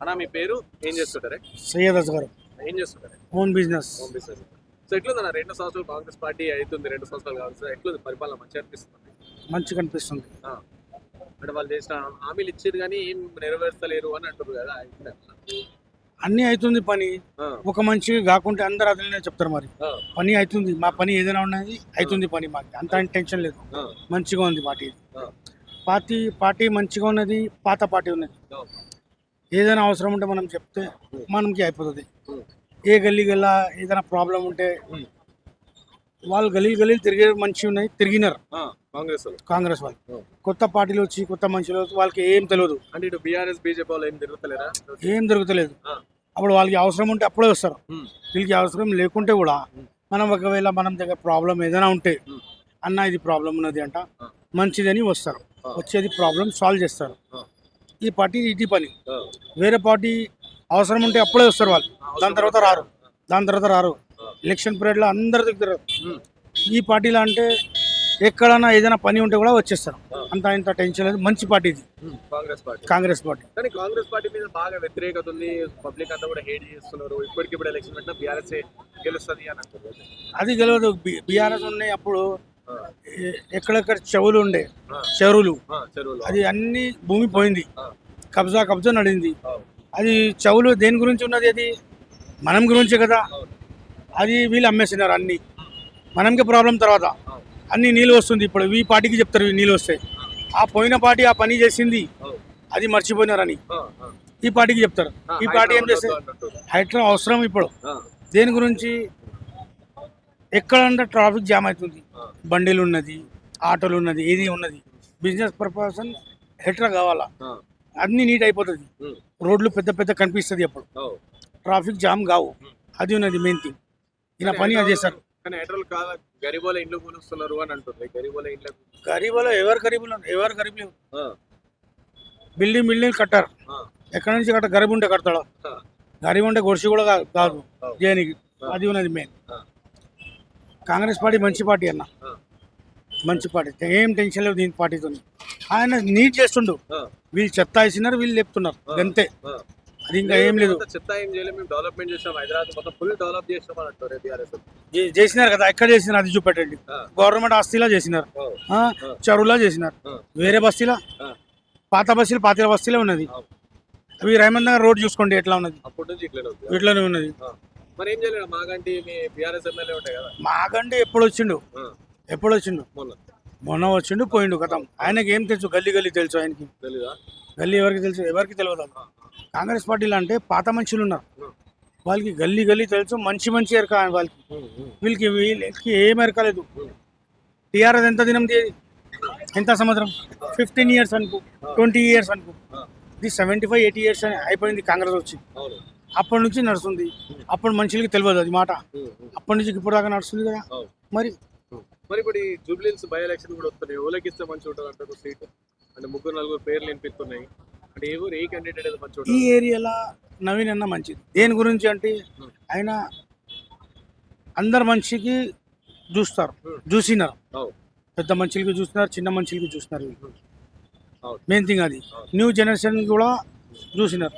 అన్నా మీ పేరు? ఏం చేస్తుంటారే? సయ్యద్ అస్గర్ ఏం చేస్తుంటారే? Own business. Home business. So ఎట్లుంది అన్న రెండు సంవత్సరాలు కాంగ్రెస్ పార్టీ అవుతుంది రెండు సంవత్సరాలు కావచ్చు ఎట్లుంది పరిపాలన? మంచిగా అనిపిస్తుంది? మంచిగా కనిపిస్తుంది అంటే వాళ్ళు చేసిన హామీలు ఇచ్చారు కానీ ఏం నెరవేర్చలేరు అని అంటారు కదా అన్నీ అవుతుంది పని. ఒక మనిషి కాకుంటే అందరు అదనే చెప్తారు మరి. పని అవుతుంది మా పని ఏదైనా ఉన్నది అవుతుంది పని మాకు. అంత టెన్షన్ లేదు. మంచిగా ఉంది పార్టీ. పార్టీ పార్టీ మంచిగా ఉన్నది పాత పార్టీ ఉన్నది. ఏదైనా అవసరం ఉంటే మనం చెప్తే మనకి అయిపోతుంది. ఏ గల్లీ గల్లా ఏదైనా ప్రాబ్లం ఉంటే. వాళ్ళు గలీలు గలీలు తిరిగే మంచి ఉన్నాయి తిరిగినారు కాంగ్రెస్ వాళ్ళు కాంగ్రెస్ వాళ్ళు. కొత్త పార్టీలు వచ్చి కొత్త మనుషులు వాళ్ళకి ఏం తెలియదు అంటే ఇటు బీఆర్ఎస్ బీజేపీ వాళ్ళు ఏం తిరుగుతలేరా ఏం దొరుకుతలేదు. అప్పుడు వాళ్ళకి అవసరం ఉంటే అప్పుడే వస్తారు. వీళ్ళకి అవసరం లేకుంటే కూడా. మనం ఒకవేళ మనం దగ్గర ప్రాబ్లం ఏదైనా ఉంటే. అన్న ఇది ప్రాబ్లం ఉన్నది అంట. మంచిదని వస్తారు. వచ్చేది ప్రాబ్లం సాల్వ్ చేస్తారు. ఈ పార్టీ ఇది పని. వేరే పార్టీ అవసరం ఉంటే అప్పుడే వస్తారు వాళ్ళు. దాని తర్వాత రారు. దాని తర్వాత రారు. ఎలక్షన్ పీరియడ్లో అందరి దగ్గర. ఈ పార్టీలో అంటే ఎక్కడన్నా ఏదైనా పని ఉంటే కూడా వచ్చేస్తారు. అంత ఇంత టెన్షన్ లేదు. మంచి పార్టీ ఇది. కాంగ్రెస్ పార్టీ. కాంగ్రెస్ పార్టీ. కానీ కాంగ్రెస్ పార్టీ మీద బాగా వ్యతిరేకత ఉంది. పబ్లిక్ అంతా కూడా హేట్ చేస్తున్నారు. ఇప్పటికిప్పుడు ఎలక్షన్ పెట్టినా బీఆర్ఎస్ గెలుస్తుంది అని అంటారు అది గెలవదు. బీఆర్ఎస్ ఉన్నాయి అప్పుడు. ఎక్కడెక్కడ చెవులు ఉండే చెరువులు. అది అన్ని భూమి పోయింది. కబ్జా కబ్జా నడింది. అది చెవులు దేని గురించి ఉన్నది అది? మనం గురించే కదా. అది వీళ్ళు అమ్మేసినారు అన్ని. మనంకి ప్రాబ్లం తర్వాత. అన్ని నీళ్ళు వస్తుంది. ఇప్పుడు ఈ పార్టీకి చెప్తారు నీళ్ళు వస్తాయి ఆ. పోయిన పార్టీ ఆ పని చేసింది. అది మర్చిపోయినారని. ఈ పార్టీకి చెప్తారు. ఈ పార్టీ ఏం హైదరాబాద్ చేస్తే అన్నట్టు. హైడ్రా అవసరం ఇప్పుడు. దేని గురించి? ఎక్కడంటే ట్రాఫిక్ జామ్ అవుతుంది. బండిలు ఉన్నది ఆటోలు ఉన్నది ఏది ఉన్నది. బిజినెస్ పర్పస్ హెట్రా కావాలా? అన్ని నీట్ అయిపోతుంది. రోడ్లు పెద్ద పెద్ద కనిపిస్తుంది అప్పుడు. అవు. ట్రాఫిక్ జామ్ కావు. అది ఉన్నది మెయిన్ థింగ్ ఈయన పని అది చేస్తారు గరీబోల ఇండ్లు అని అంటుంది గరీబోల ఇండ్లకు గరీబులో ఎవరు గరీబులు ఎవరు గరీబులు బిల్డింగ్ బిల్డింగ్ కట్టారు. ఎక్కడి నుంచి కట్ట గరీబ్ ఉంటే కడతాడు. గరీబ్ ఉంటే గొడిసి కూడా కాదు. దేనికి. అది ఉన్నది మెయిన్. కాంగ్రెస్ పార్టీ మంచి పార్టీ అన్న. మంచి పార్టీ. ఏం టెన్షన్ లేదు దీని పార్టీతో. ఆయన నీట్ చేస్తుండు. వీళ్ళు చెత్త వేసినారు వీళ్ళు లేపుతున్నారు. ఆ. అంతే. అది ఇంకా ఏం లేదు. చెత్త ఏం చేయలేదు. మేము డెవలప్మెంట్ చేసాం హైదరాబాద్ మొత్తం ఫుల్ డెవలప్ చేసాం అని అంటారు బీఆర్ఎస్ చే- చేసినారు కదా ఎక్కడ చేసినారు? అది చూపెట్టండి. గవర్నమెంట్ ఆస్తిలా చేసినారు. చెరువులా చేసినారు. వేరే బస్తీలా. పాత బస్తీలు పాత బస్తీలే ఉన్నది. అవి రైమంద్ నగర్ రోడ్ చూసుకోండి ఎట్లా ఉన్నది? ఇట్లానే ఉన్నది. మరి ఏం చేయలేదు మాగంటి మీ బీఆర్ఎస్ ఎమ్మెల్యే ఉంటాయి కదా. ఎప్పుడు వచ్చిండు ఎప్పుడు వచ్చిండు మొన్న. మొన్న వచ్చిండు పోయిండు కథం. ఆయనకి ఏం తెలుసు? గల్లీ గల్లీ తెలుసు ఆయనకి. తెలీదా? గల్లీ ఎవరికి తెలుసు? ఎవరికి తెలియదు కాంగ్రెస్ పార్టీలో అంటే పాత మనుషులు ఉన్నారు. వాళ్ళకి గల్లీ గల్లీ తెలుసు మంచి మంచి ఎరక వాళ్ళకి. వీళ్ళకి వీళ్ళకి ఏం ఎరకలేదు. టీఆర్ఎస్ ఎంత దినం ఎంత సంవత్సరం? ఫిఫ్టీన్ ఇయర్స్ అనుకో ట్వంటీ ఇయర్స్ అనుకో. ఇది సెవెంటీ ఫైవ్ ఎయిటీ ఇయర్స్ అని అయిపోయింది కాంగ్రెస్ వచ్చి. అప్పటి నుంచి నడుస్తుంది. అప్పుడు మనుషులకి తెలియదు అది మాట. అప్పటి నుంచి ఇప్పుడు దాకా నడుస్తుంది కదా. మరి? మరి ఇప్పుడు ఈ జూబ్లీన్స్ బై ఎలక్షన్ కూడా వస్తున్నాయి. ఎవరికి ఇస్తే మంచి ఉంటుంది అంటారు సీట్. అంటే ముగ్గురు నలుగురు పేర్లు వినిపిస్తున్నాయి. అంటే ఏ ఊరు ఏ క్యాండిడేట్ మంచి ఈ ఏరియాలో నవీన్ అన్న మంచిది. దేని గురించి అంటే. ఆయన అందరు మనిషికి చూస్తారు. చూసినారు. పెద్ద మనుషులకి చూస్తున్నారు చిన్న మనుషులకి చూస్తున్నారు మెయిన్ థింగ్ అది. న్యూ జనరేషన్ కూడా చూసినారు.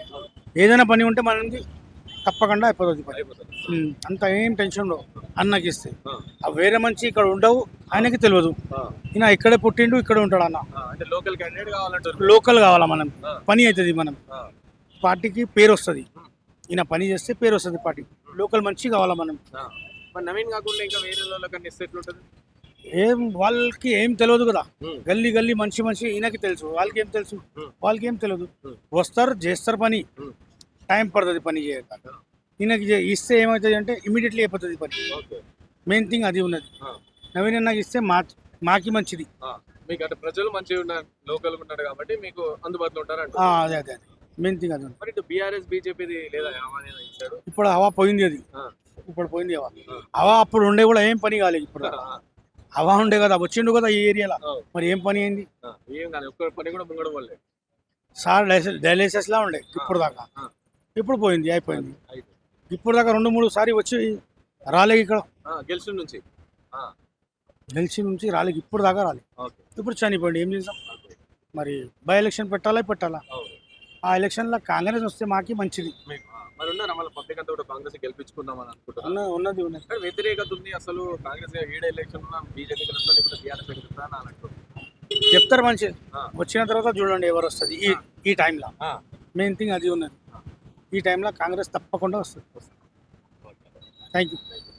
ఏదైనా పని ఉంటే మనకి తప్పకుండా అయిపోతుంది పని. అంత ఏం టెన్షన్ ఉండవు. అన్నకి ఇస్తే. వేరే మంచి ఇక్కడ ఉండవు ఆయనకి తెలియదు. ఈయన ఇక్కడే పుట్టిండు ఇక్కడ ఉంటాడు అన్న. లోకల్ లోకల్ కావాలా మనం? పని అవుతుంది మనం. పార్టీకి పేరు వస్తుంది. ఈయన పని చేస్తే పేరు వస్తుంది పార్టీకి. లోకల్ మంచి కావాలా మనం? నవీన్ కాకుండా ఇంకా వేరే వాళ్ళకన్నా ఇస్తే ఎట్లుంటుంది? ఏం వాళ్ళకి ఏం తెలియదు కదా. గల్లీ గల్లీ మంచి మంచి ఈయనకి తెలుసు వాళ్ళకి ఏం తెలుసు. వాళ్ళకి ఏం తెలియదు. వస్తారు చేస్తారు పని. టైం పడుతుంది పని చేయక ఈయనకి ఇస్తే ఏమవుతుంది అంటే ఇమీడియట్లీ అయిపోతుంది పని. ఓకే. మెయిన్ థింగ్ అది ఉన్నది. నవీన్ అన్నకి ఇస్తే మా మాకి మంచిది. మీకు అంటే ప్రజలు మంచిగా ఉన్నారు లోకల్ ఉన్నాడు కాబట్టి మీకు అందుబాటులో ఉంటారు అదే అదే మెయిన్ థింగ్ అది ఉన్నది. మరి ఇటు బీఆర్ఎస్ బీజేపీది లేదా ఇప్పుడు హవా పోయింది అది. ఇప్పుడు పోయింది హవా. హవా అప్పుడు ఉండే కూడా ఏం పని కాలేదు ఇప్పుడు. హవా ఉండే కదా వచ్చిండు కదా ఈ ఏరియాలో. మరి ఏం పని అయింది? సార్ డైలైసిస్ డైలైసిస్లా ఉండే ఇప్పుడు దాకా. ఇప్పుడు పోయింది అయిపోయింది. ఇప్పుడు దాకా రెండు మూడు సారి వచ్చి రాలేదు ఇక్కడ. ఆ, గెలిచిన నుంచి. గెలిచి నుంచి రాలేదు ఇప్పుడు దాకా రాలేదు ఇప్పుడు చనిపోయింది ఏం చేసాం. మరి బై ఎలక్షన్ పెట్టాలా పెట్టాలా. ఆ ఎలక్షన్లో కాంగ్రెస్ వస్తే మాకి మంచిది. మీకు మరి ఉన్నారా మళ్ళీ పబ్లిక్ అంతా కూడా కాంగ్రెస్ గెలిపించుకుందాం అని అనుకుంటున్నారు? ఉన్న ఉన్నది ఉన్నది. కానీ వ్యతిరేకత ఉంది అసలు కాంగ్రెస్ ఏడు ఎలక్షన్ బీజేపీ గెలుస్తా లేకపోతే టీఆర్ఎస్ గెలుస్తా అని అంటున్నారు చెప్తారు మంచిది ఆ. వచ్చిన తర్వాత చూడండి ఎవరు వస్తుంది. ఈ ఈ టైంలో. మెయిన్ థింగ్ అది ఉన్నది. ఈ టైంలో కాంగ్రెస్ తప్పకుండా వస్తుంది. Thank you